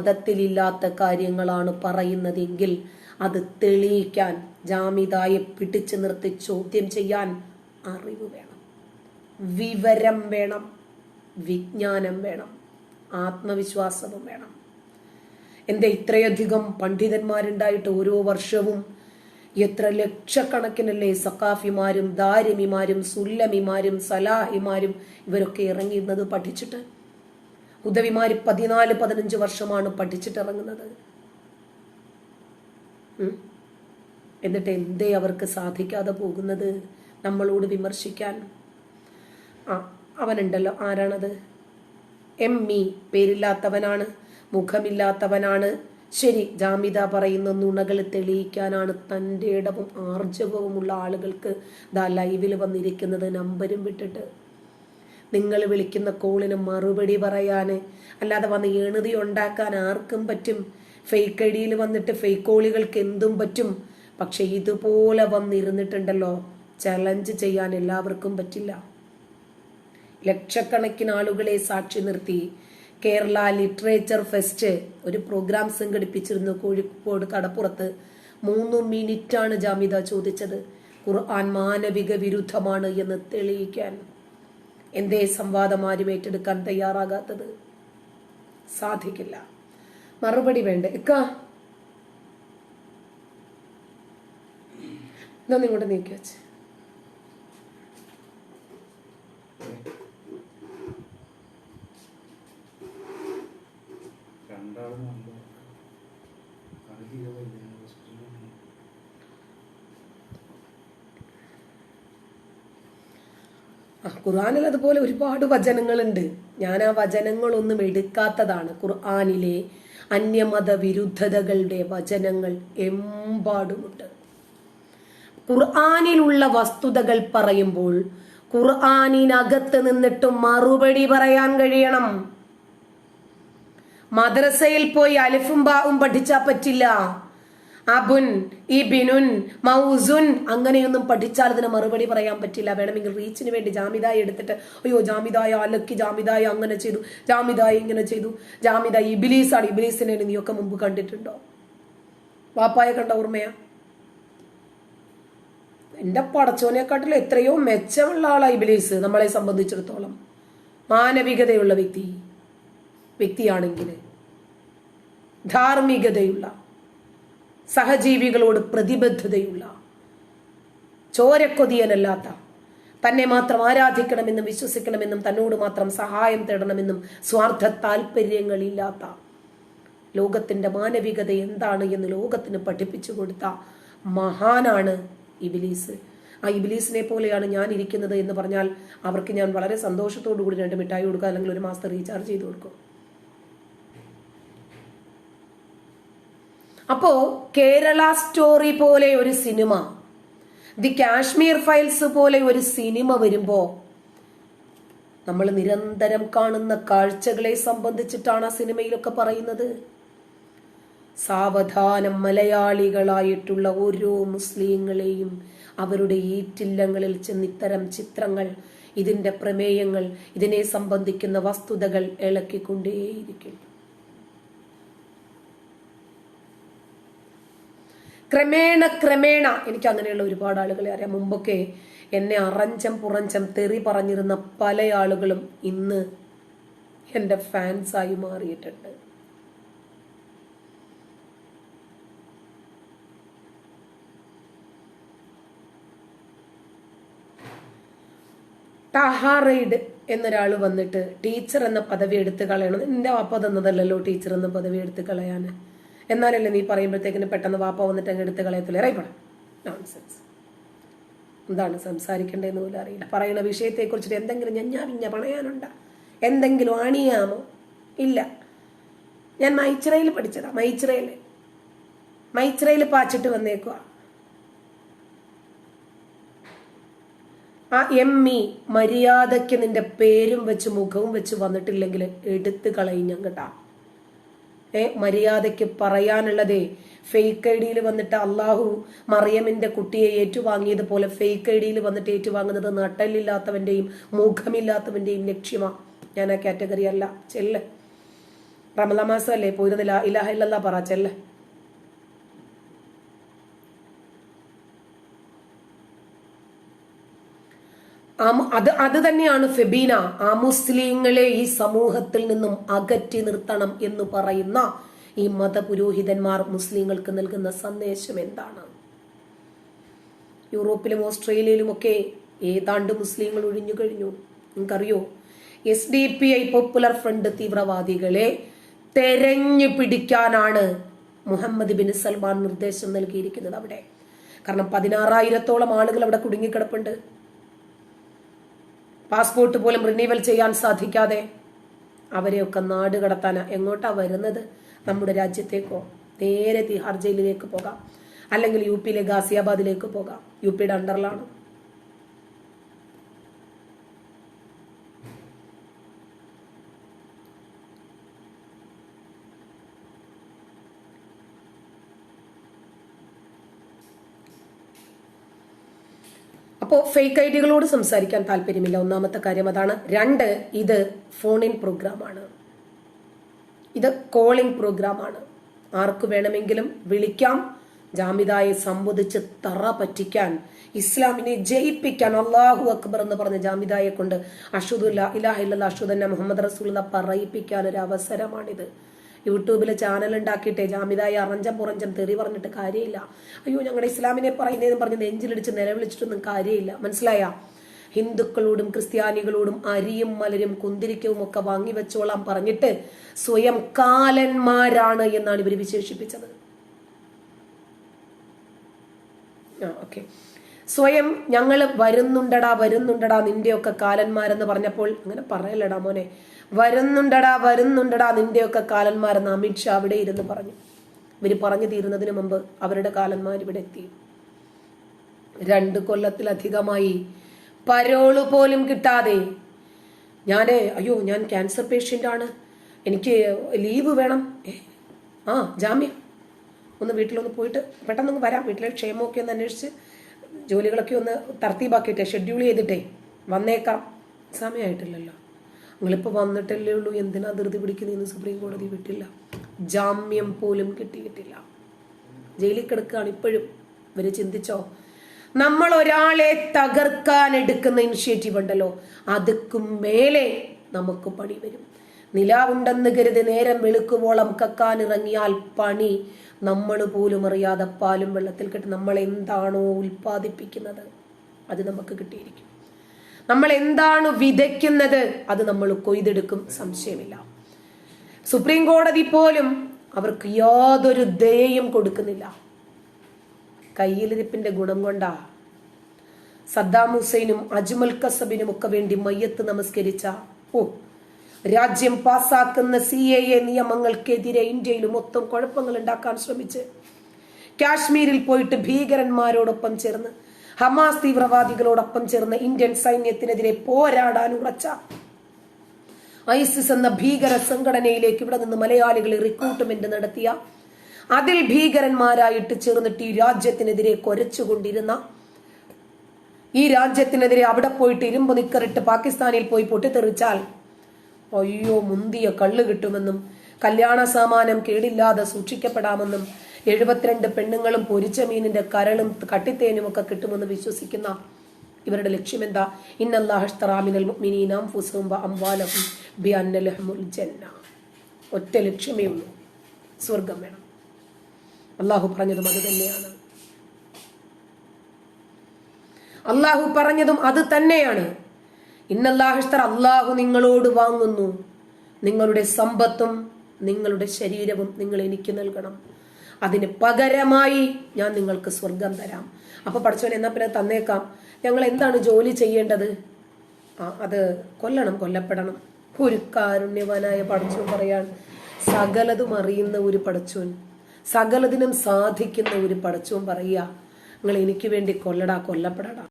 മതത്തിലില്ലാത്ത കാര്യങ്ങളാണ് പറയുന്നതെങ്കിൽ അത് തെളിയിക്കാൻ ജാമിതായെ പിടിച്ചു നിർത്തി ചോദ്യം ചെയ്യാൻ അറിവ് വേണം. വിവരം വേണം. വിജ്ഞാനം വേണം. ആത്മവിശ്വാസവും വേണം. എന്റെ ഇത്രയധികം പണ്ഡിതന്മാരുണ്ടായിട്ട് ഓരോ വർഷവും എത്ര ലക്ഷക്കണക്കിനല്ലേ സക്കാഫിമാരും ദാരിമിമാരും സുല്ലമിമാരും സലാഹിമാരും ഇവരൊക്കെ ഇറങ്ങിയിരുന്നത് പഠിച്ചിട്ട് ഉദവിമാര് പതിനാല് പതിനഞ്ച് വർഷമാണ് പഠിച്ചിട്ടിറങ്ങുന്നത്. എന്നിട്ട് എന്തേ അവർക്ക് സാധിക്കാതെ പോകുന്നത് നമ്മളോട് വിമർശിക്കാൻ? ആ അവനുണ്ടല്ലോ ആരാണത്? എം ഇ പേരില്ലാത്തവനാണ് മുഖമില്ലാത്തവനാണ്. ശരി ജാമിത പറയുന്ന നുണകൾ തെളിയിക്കാനാണ് തന്റെ ഇടവും ആർജവവുമുള്ള ആളുകൾക്ക് ദാ ലൈവിൽ വന്നിരിക്കുന്നത് നമ്പരും വിട്ടിട്ട്. നിങ്ങൾ വിളിക്കുന്ന കോളിന് മറുപടി പറയാൻ അല്ലാതെ വന്ന് എണുതി ഉണ്ടാക്കാൻ ആർക്കും പറ്റും. ഫേക്ക് ഐഡിയിൽ വന്നിട്ട് ഫേക്ക് കോളുകൾക്ക് എന്തും പറ്റും. പക്ഷെ ഇതുപോലെ വന്നിരുന്നിട്ടുണ്ടല്ലോ. ചലഞ്ച് ചെയ്യാൻ എല്ലാവർക്കും പറ്റില്ല. ലക്ഷക്കണക്കിന് ആളുകളെ സാക്ഷി നിർത്തി. കേരള ലിറ്ററേച്ചർ ഫെസ്റ്റ് ഒരു പ്രോഗ്രാം സംഘടിപ്പിച്ചിരുന്നു കോഴിക്കോട് കടപ്പുറത്ത്. മൂന്ന് മിനിറ്റാണ് ജാമിത ചോദിച്ചത്. ഖുർആൻ മാനവിക വിരുദ്ധമാണ് എന്ന് തെളിയിക്കാൻ. എന്തേ സംവാദം ആരും ഏറ്റെടുക്കാൻ തയ്യാറാകാത്തത്? സാധിക്കില്ല. മറുപടി വേണ്ട. ഇക്ക. ഇതൊന്നും ഇങ്ങോട്ട് നീക്കി വെച്ച്. രണ്ടാളും നല്ല അറിയില്ല ആ, ഖുർആനിൽ അതുപോലെ ഒരുപാട് വചനങ്ങളുണ്ട്. ഞാൻ ആ വചനങ്ങളൊന്നും എടുക്കാത്തതാണ്. ഖുർആാനിലെ അന്യമത വിരുദ്ധതകളുടെ വചനങ്ങൾ എമ്പാടുമുണ്ട്. ഖുർആാനിലുള്ള വസ്തുതകൾ പറയുമ്പോൾ ഖുർആാനിനകത്ത് നിന്നിട്ട് മറുപടി പറയാൻ കഴിയണം. മദ്രസയിൽ പോയി അലിഫും ബാവും പഠിച്ചാ പറ്റില്ല. അബുൻ ഇബിനുൻ മൗസുൻ അങ്ങനെയൊന്നും പഠിച്ചാൽ അതിന് മറുപടി പറയാൻ പറ്റില്ല. വേണമെങ്കിൽ റീച്ചിന് വേണ്ടി ജാമിതായി എടുത്തിട്ട് അയ്യോ ജാമിതായ അലക്കി ജാമിതായ അങ്ങനെ ചെയ്തു ജാമിതായി ഇങ്ങനെ ചെയ്തു ജാമിതായി ഇബിലീസാണ് ഇബിലീസിനെ നീയൊക്കെ മുമ്പ് കണ്ടിട്ടുണ്ടോ? വാപ്പായെ കണ്ട ഓർമ്മയാ? എന്റെ പടച്ചോനെക്കാട്ടിൽ എത്രയോ മെച്ചമുള്ള ആളാ ഇബിലീസ് നമ്മളെ സംബന്ധിച്ചിടത്തോളം. മാനവികതയുള്ള വ്യക്തി വ്യക്തിയാണെങ്കിൽ ധാർമ്മികതയുള്ള സഹജീവികളോട് പ്രതിബദ്ധതയുള്ള. ചോരക്കൊതിയനല്ലാത്ത തന്നെ മാത്രം ആരാധിക്കണമെന്നും വിശ്വസിക്കണമെന്നും തന്നോട് മാത്രം സഹായം തേടണമെന്നും സ്വാർത്ഥ താല്പര്യങ്ങളില്ലാത്ത ലോകത്തിന്റെ മാനവികത എന്താണ് എന്ന് ലോകത്തിന് പഠിപ്പിച്ചു കൊടുത്ത മഹാനാണ് ഇബിലീസ്. ആ ഇബിലീസിനെ പോലെയാണ് ഞാൻ ഇരിക്കുന്നത് എന്ന് പറഞ്ഞാൽ അവർക്ക് ഞാൻ വളരെ സന്തോഷത്തോടു കൂടി രണ്ട് മിഠായി കൊടുക്കുക അല്ലെങ്കിൽ ഒരു മാസത്തെ റീചാർജ് ചെയ്ത് കൊടുക്കും. അപ്പോ കേരള സ്റ്റോറി പോലെ ഒരു സിനിമ ദി കാശ്മീർ ഫയൽസ് പോലെ ഒരു സിനിമ വരുമ്പോ നമ്മൾ നിരന്തരം കാണുന്ന കാഴ്ചകളെ സംബന്ധിച്ചിട്ടാണ് ആ സിനിമയിലൊക്കെ പറയുന്നത്. സാവധാനം മലയാളികളായിട്ടുള്ള ഓരോ മുസ്ലിങ്ങളെയും അവരുടെ ഈറ്റില്ലങ്ങളിൽ ചെന്ന് ഇത്തരം ചിത്രങ്ങൾ ഇതിന്റെ പ്രമേയങ്ങൾ ഇതിനെ സംബന്ധിക്കുന്ന വസ്തുതകൾ ഇളക്കിക്കൊണ്ടേയിരിക്കും ക്രമേണ ക്രമേണ. എനിക്ക് അങ്ങനെയുള്ള ഒരുപാട് ആളുകളെ അറിയാം. മുമ്പൊക്കെ എന്നെ അറഞ്ചം പുറഞ്ചം തെറി പറഞ്ഞിരുന്ന പല ആളുകളും ഇന്ന് എന്റെ ഫാൻസായി മാറിയിട്ടുണ്ട്. ടഹാറൈഡ് എന്നൊരാൾ വന്നിട്ട് ടീച്ചർ എന്ന പദവി എടുത്ത് കളയണം. എന്റെ വാപ്പ തന്നതല്ലല്ലോ ടീച്ചർ എന്ന പദവി എടുത്ത് കളയാൻ എന്നാലല്ലേ നീ പറയുമ്പോഴത്തേക്കിന് പെട്ടെന്ന് വാപ്പ വന്നിട്ട് അങ്ങ് എടുത്ത് കളയത്തില്ല? ഇറയിപ്പണം നോൺസെൻസ് എന്താണ് സംസാരിക്കേണ്ടതെന്ന് പോലും അറിയില്ല. പറയുന്ന വിഷയത്തെക്കുറിച്ചിട്ട് എന്തെങ്കിലും ഞഞ്ഞാ പിഞ്ഞ പണയാനുണ്ട എന്തെങ്കിലും അണിയാമോ? ഇല്ല. ഞാൻ മൈച്ചിറയിൽ പഠിച്ചതാ. മൈച്ചിറയിൽ. മൈച്ചിറയിൽ പാച്ചിട്ട് വന്നേക്കുക ആ എം ഇ മര്യാദയ്ക്ക് നിന്റെ പേരും വെച്ച് മുഖവും വെച്ച് വന്നിട്ടില്ലെങ്കിൽ എടുത്തു കളയും ഞാൻ കേട്ടാ മര്യാദയ്ക്ക് പറയാനുള്ളതേ. ഫേക്ക് ഐ ഡിയിൽ വന്നിട്ട് അള്ളാഹു മറിയമിന്റെ കുട്ടിയെ ഏറ്റുവാങ്ങിയതുപോലെ ഫേക്ക് ഐ ഡിയിൽ വന്നിട്ട് ഏറ്റുവാങ്ങുന്നത് നട്ടലില്ലാത്തവന്റെയും മുഖമില്ലാത്തവന്റെയും ലക്ഷ്യമാ. ഞാൻ ആ കാറ്റഗറി അല്ല. ചെല്ല്. റമല അല്ലേ പോയിരുന്നില്ല ഇലാഹ പറ ചെല്ലേ. അത് അത് തന്നെയാണ് ഫെബീന. ആ മുസ്ലിങ്ങളെ ഈ സമൂഹത്തിൽ നിന്നും അകറ്റി നിർത്തണം എന്ന് പറയുന്ന ഈ മതപുരോഹിതന്മാർ മുസ്ലിങ്ങൾക്ക് നൽകുന്ന സന്ദേശം എന്താണ്? യൂറോപ്പിലും ഓസ്ട്രേലിയയിലും ഒക്കെ ഏതാണ്ട് മുസ്ലിങ്ങൾ ഒഴിഞ്ഞു കഴിഞ്ഞു. നിങ്ങൾക്കറിയോ? S D P I popular front തീവ്രവാദികളെ തെരഞ്ഞു പിടിക്കാനാണ് മുഹമ്മദ് ബിൻ സൽമാൻ നിർദ്ദേശം നൽകിയിരിക്കുന്നത് അവിടെ. കാരണം പതിനാറായിരത്തോളം ആളുകൾ അവിടെ കുടുങ്ങിക്കിടപ്പുണ്ട്. പാസ്പോർട്ട് പോലും റിന്യൂവൽ ചെയ്യാൻ സാധിക്കാതെ അവരെയൊക്കെ നാട് കടത്താന എങ്ങോട്ടാ വരുന്നത്? നമ്മുടെ രാജ്യത്തേക്കോ? നേരെ തിഹാർ ജയിലിലേക്ക് പോകാം. അല്ലെങ്കിൽ യു പിയിലെ ഗാസിയാബാദിലേക്ക് പോകാം. യു പിയുടെ അണ്ടറിലാണ്. അപ്പോൾ ഫേക്ക് ഐ ഡികളോട് സംസാരിക്കാൻ താല്പര്യമില്ല. ഒന്നാമത്തെ കാര്യം അതാണ്. രണ്ട് ഇത് ഫോൺ ഇൻ പ്രോഗ്രാമാണ് ഇത് കോളിംഗ് പ്രോഗ്രാമാണ് ആർക്ക് വേണമെങ്കിലും വിളിക്കാം. ജാമിദായെ സംബന്ധിച്ച് തറ പറ്റിക്കാൻ ഇസ്ലാമിനെ ജയിപ്പിക്കാൻ അള്ളാഹു അക്ബർ എന്ന് പറഞ്ഞ ജാമിദായെ കൊണ്ട് അഷുദുല്ല ഇലാഹില്ല അഷുദന്ന മുഹമ്മദ് റസൂൽ പറയിപ്പിക്കാൻ ഒരു അവസരമാണിത്. യൂട്യൂബിൽ ചാനൽ ഉണ്ടാക്കിയിട്ടേ ജാമിദായി അറഞ്ചം പുറഞ്ചം തെറി പറഞ്ഞിട്ട് കാര്യമില്ല. അയ്യോ ഞങ്ങളുടെ ഇസ്ലാമിനെ പറയുന്നതെന്ന് പറഞ്ഞ് നെഞ്ചിലിടിച്ച് നിലവിളിച്ചിട്ടൊന്നും കാര്യമില്ല. മനസ്സിലായ? ഹിന്ദുക്കളോടും ക്രിസ്ത്യാനികളോടും അരിയും മലരും കുന്തിരിക്കവും ഒക്കെ വാങ്ങിവെച്ചോളാം പറഞ്ഞിട്ട് സ്വയം കാലന്മാരാണ് എന്നാണ് ഇവർ വിശേഷിപ്പിച്ചത്. ഓക്കെ. സ്വയം ഞങ്ങൾ വരുന്നുണ്ടടാ വരുന്നുണ്ടടാ നിന്റെയൊക്കെ കാലന്മാരെന്ന് പറഞ്ഞപ്പോൾ അങ്ങനെ പറയലടാ മോനെ. വരുന്നുണ്ടടാ വരുന്നുണ്ടടാ നിന്റെയൊക്കെ കാലന്മാരെന്ന് അമിത് ഷാ അവിടെ ഇരുന്ന് പറഞ്ഞു. ഇവർ പറഞ്ഞു തീരുന്നതിന് മുമ്പ് അവരുടെ കാലന്മാർ ഇവിടെ എത്തി. രണ്ട് കൊല്ലത്തിലധികമായി പരോൾ പോലും കിട്ടാതെ ഞാൻ അയ്യോ ഞാൻ ക്യാൻസർ പേഷ്യന്റ് ആണ് എനിക്ക് ലീവ് വേണം. ആ ജാമ്യം. ഒന്ന് വീട്ടിലൊന്ന് പോയിട്ട് പെട്ടെന്ന് വരാം. വീട്ടിലെ ക്ഷേമമൊക്കെ ഒന്ന് അന്വേഷിച്ച് ജോലികളൊക്കെ ഒന്ന് തർത്തീബാക്കിയിട്ടെ ഷെഡ്യൂൾ ചെയ്തിട്ടേ വന്നേക്കാം. സമയമായിട്ടില്ലല്ലോ നിങ്ങളിപ്പോൾ വന്നിട്ടല്ലേ ഉള്ളൂ. എന്തിനാ ധൃതി പിടിക്കുന്നതെന്ന് സുപ്രീം കോടതി വിട്ടില്ല. ജാമ്യം പോലും കിട്ടിയിട്ടില്ല. ജയിലിൽ കിടക്കുകയാണ് ഇപ്പോഴും. ഇവർ ചിന്തിച്ചോ? നമ്മൾ ഒരാളെ തകർക്കാൻ എടുക്കുന്ന ഇനിഷ്യേറ്റീവ് ഉണ്ടല്ലോ. അതുക്കും മേലെ നമുക്ക് പണി വരും. നിലാവുണ്ടെന്ന് കരുതി നേരം വെളുക്കുവോളം കക്കാൻ ഇറങ്ങിയാൽ പണി നമ്മൾ പോലും അറിയാതെ പാലും വെള്ളത്തിൽ കിട്ടും നമ്മൾ എന്താണോ ഉൽപ്പാദിപ്പിക്കുന്നത് അത് നമുക്ക് കിട്ടിയിരിക്കും. നമ്മൾ എന്താണ് വിതയ്ക്കുന്നത് അത് നമ്മൾ കൊയ്തെടുക്കും സംശയമില്ല. സുപ്രീം കോടതി പോലും അവർക്ക് യാതൊരു ദയയും കൊടുക്കുന്നില്ല. കയ്യിലിരിപ്പിന്റെ ഗുണം കൊണ്ടാ സദ്ദാം ഹുസൈനും അജ്മൽ കസബിനും ഒക്കെ വേണ്ടി മയ്യത്ത് നമസ്കരിച്ച ഓ രാജ്യം പാസാക്കുന്ന സി എ എ നിയമങ്ങൾക്കെതിരെ ഇന്ത്യയിൽ മൊത്തം കുഴപ്പങ്ങൾ ഉണ്ടാക്കാൻ ശ്രമിച്ച്. കാശ്മീരിൽ പോയിട്ട് ഭീകരന്മാരോടൊപ്പം ചേർന്ന് ഹമാസ് തീവ്രവാദികളോടൊപ്പം ചേർന്ന് ഇന്ത്യൻ സൈന്യത്തിനെതിരെ പോരാടാൻ ഉറച്ച. ഐസിസ് എന്ന ഭീകര സംഘടനയിലേക്ക് ഇവിടെ നിന്ന് മലയാളികളെ റിക്രൂട്ട്മെന്റ് നടത്തിയ. അതിൽ ഭീകരന്മാരായിട്ട് ചേർന്നിട്ട് ഈ രാജ്യത്തിനെതിരെ കൊരച്ചുകൊണ്ടിരുന്ന. ഈ രാജ്യത്തിനെതിരെ അവിടെ പോയിട്ട് ഇരുമ്പ് നിക്കറിട്ട് പാകിസ്ഥാനിൽ പോയി പൊട്ടിത്തെറിച്ചാൽ അയ്യോ മുന്തിയ കള്ള് കിട്ടുമെന്നും കല്യാണ സാമാനം കേടില്ലാതെ സൂക്ഷിക്കപ്പെടാമെന്നും എഴുപത്തിരണ്ട് പെണ്ണുങ്ങളും പൊരിച്ച മീനിന്റെ കരളും കട്ടിത്തേനും ഒക്കെ കിട്ടുമെന്ന് വിശ്വസിക്കുന്ന ഇവരുടെ ലക്ഷ്യം എന്താ ഒറ്റ ലക്ഷ്യമേ ഉള്ളൂ. സ്വർഗം വേണം. അള്ളാഹു പറഞ്ഞതും അത് തന്നെയാണ്. അള്ളാഹു പറഞ്ഞതും അത് തന്നെയാണ്. ഇന്നല്ലാഹിസ്തർ അള്ളാഹു നിങ്ങളോട് വാങ്ങുന്നു. നിങ്ങളുടെ സമ്പത്തും നിങ്ങളുടെ ശരീരവും നിങ്ങൾ എനിക്ക് നൽകണം. അതിന് പകരമായി ഞാൻ നിങ്ങൾക്ക് സ്വർഗം തരാം. അപ്പൊ പഠിച്ചവൻ എന്നാ പിന്നെ തന്നേക്കാം? ഞങ്ങൾ എന്താണ് ജോലി ചെയ്യേണ്ടത്? ആ അത് കൊല്ലണം കൊല്ലപ്പെടണം. ഒരു കാരുണ്യവാനായ പഠിച്ചു പറയാൻ സകലതും അറിയുന്ന ഒരു പഠിച്ചു സകലതിനും സാധിക്കുന്ന ഒരു പഠിച്ചു പറയുക നിങ്ങൾ എനിക്ക് വേണ്ടി കൊല്ലടാ കൊല്ലപ്പെടടാ.